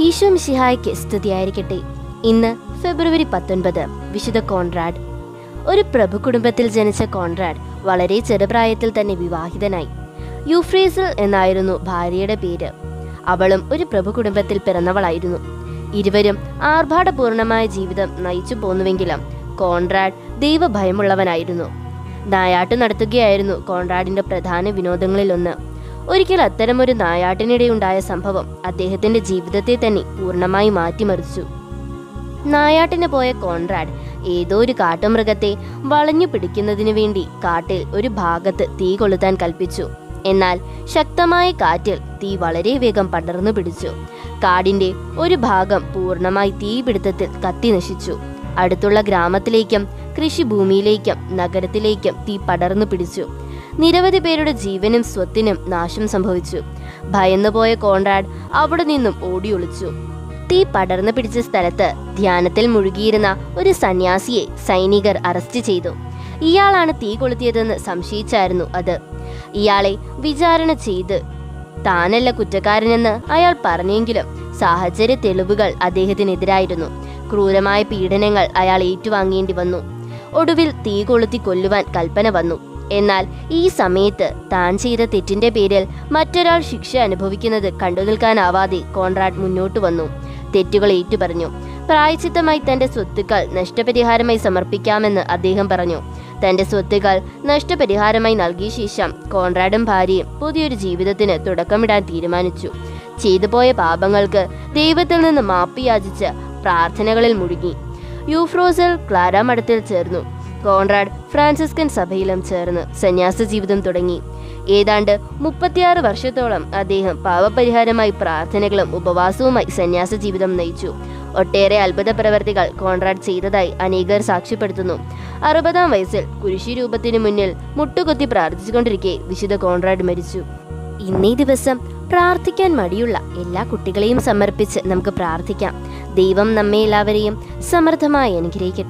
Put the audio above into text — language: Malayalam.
ഈശോ മിഷിഹായ്ക്ക് സ്തുതിയായിരിക്കട്ടെ. ഇന്ന് ഫെബ്രുവരി പത്തൊൻപത് വിശുദ്ധ കോൺറാഡ്. ഒരു പ്രഭു കുടുംബത്തിൽ ജനിച്ച കോൺറാഡ് വളരെ ചെറുപ്രായത്തിൽ തന്നെ വിവാഹിതനായി. യുഫ്രീസൽ എന്നായിരുന്നു ഭാര്യയുടെ പേര്. അവളും ഒരു പ്രഭു കുടുംബത്തിൽ പിറന്നവളായിരുന്നു. ഇരുവരും ആർഭാടപൂർണമായ ജീവിതം നയിച്ചു പോന്നുവെങ്കിലും കോൺറാഡ് ദൈവഭയമുള്ളവനായിരുന്നു. നായാട്ട് നടത്തുകയായിരുന്നു കോൺറാഡിന്റെ പ്രധാന വിനോദങ്ങളിലൊന്ന്. ഒരിക്കൽ അത്തരമൊരു നായാട്ടിനിടെയുണ്ടായ സംഭവം അദ്ദേഹത്തിന്റെ ജീവിതത്തെ തന്നെ പൂർണമായി മാറ്റിമറിച്ചു. നായാട്ടിന് പോയ കോൺറാഡ് ഏതോ ഒരു കാട്ടുമൃഗത്തെ വളഞ്ഞു പിടിക്കുന്നതിനു വേണ്ടി കാട്ടിൽ ഒരു ഭാഗത്ത് തീ കൊളുത്താൻ കൽപ്പിച്ചു. എന്നാൽ ശക്തമായ കാറ്റിൽ തീ വളരെ വേഗം പടർന്നു പിടിച്ചു. കാടിന്റെ ഒരു ഭാഗം പൂർണമായി തീപിടുത്തത്തിൽ കത്തി നശിച്ചു. അടുത്തുള്ള ഗ്രാമത്തിലേക്കും കൃഷിഭൂമിയിലേക്കും നഗരത്തിലേക്കും തീ പടർന്നു പിടിച്ചു. നിരവധി പേരുടെ ജീവനും സ്വത്തിനും നാശം സംഭവിച്ചു. ഭയന്നുപോയ കോൺറാഡ് അവിടെ നിന്നും ഓടിയൊളിച്ചു. തീ പടർന്നു പിടിച്ച സ്ഥലത്ത് ധ്യാനത്തിൽ മുഴുകിയിരുന്ന ഒരു സന്യാസിയെ സൈനികർ അറസ്റ്റ് ചെയ്തു. ഇയാളാണ് തീ കൊളുത്തിയതെന്ന് സംശയിച്ചായിരുന്നു അത്. ഇയാളെ വിചാരണ ചെയ്ത് താനല്ല കുറ്റക്കാരനെന്ന് അയാൾ പറഞ്ഞെങ്കിലും സാഹചര്യ തെളിവുകൾ അദ്ദേഹത്തിനെതിരായിരുന്നു. ക്രൂരമായ പീഡനങ്ങൾ അയാൾ ഏറ്റുവാങ്ങേണ്ടി വന്നു. ഒടുവിൽ തീ കൊളുത്തി കൊല്ലുവാൻ കൽപ്പന വന്നു. എന്നാൽ ഈ സമയത്ത് താൻ ചെയ്ത തെറ്റിന്റെ പേരിൽ മറ്റൊരാൾ ശിക്ഷ അനുഭവിക്കുന്നത് കണ്ടു നിൽക്കാനാവാതെ കോൺറാഡ് മുന്നോട്ട് വന്നു. തെറ്റുകൾ ഏറ്റുപറഞ്ഞു. പ്രായച്ചിത്തമായി തന്റെ സ്വത്തുക്കൾ നഷ്ടപരിഹാരമായി സമർപ്പിക്കാമെന്ന് അദ്ദേഹം പറഞ്ഞു. തന്റെ സ്വത്തുക്കൾ നഷ്ടപരിഹാരമായി നൽകിയ ശേഷം കോൺറാഡും ഭാര്യയും പുതിയൊരു ജീവിതത്തിന് തുടക്കമിടാൻ തീരുമാനിച്ചു. ചെയ്തുപോയ പാപങ്ങൾക്ക് ദൈവത്തിൽ നിന്ന് മാപ്പ് യാചിച്ച് പ്രാർത്ഥനകളിൽ മുഴുകി. യൂഫ്രോസൽ ക്ലാര മഠത്തിൽ ചേർന്നു. കോൺറാഡ് ഫ്രാൻസിസ്കൻ സഭയിലും ചേർന്ന് സന്യാസ ജീവിതം തുടങ്ങി. ഏതാണ്ട് മുപ്പത്തിയാറ് വർഷത്തോളം അദ്ദേഹം പാവപരിഹാരമായി പ്രാർത്ഥനകളും ഉപവാസവുമായി സന്യാസ ജീവിതം നയിച്ചു. ഒട്ടേറെ അത്ഭുത പ്രവർത്തികൾ കോൺറാഡ് ചെയ്തതായി അനേകർ സാക്ഷ്യപ്പെടുത്തുന്നു. അറുപതാം വയസ്സിൽ കുരിശി രൂപത്തിന് മുന്നിൽ മുട്ടുകുത്തി പ്രാർത്ഥിച്ചുകൊണ്ടിരിക്കെ വിശുദ്ധ കോൺറാഡ് മരിച്ചു. ഇന്നേ ദിവസം പ്രാർത്ഥിക്കാൻ മടിയുള്ള എല്ലാ കുട്ടികളെയും സമർപ്പിച്ച് നമുക്ക് പ്രാർത്ഥിക്കാം. ദൈവം നമ്മെ എല്ലാവരെയും സമൃദ്ധമായി അനുഗ്രഹിക്കട്ടെ.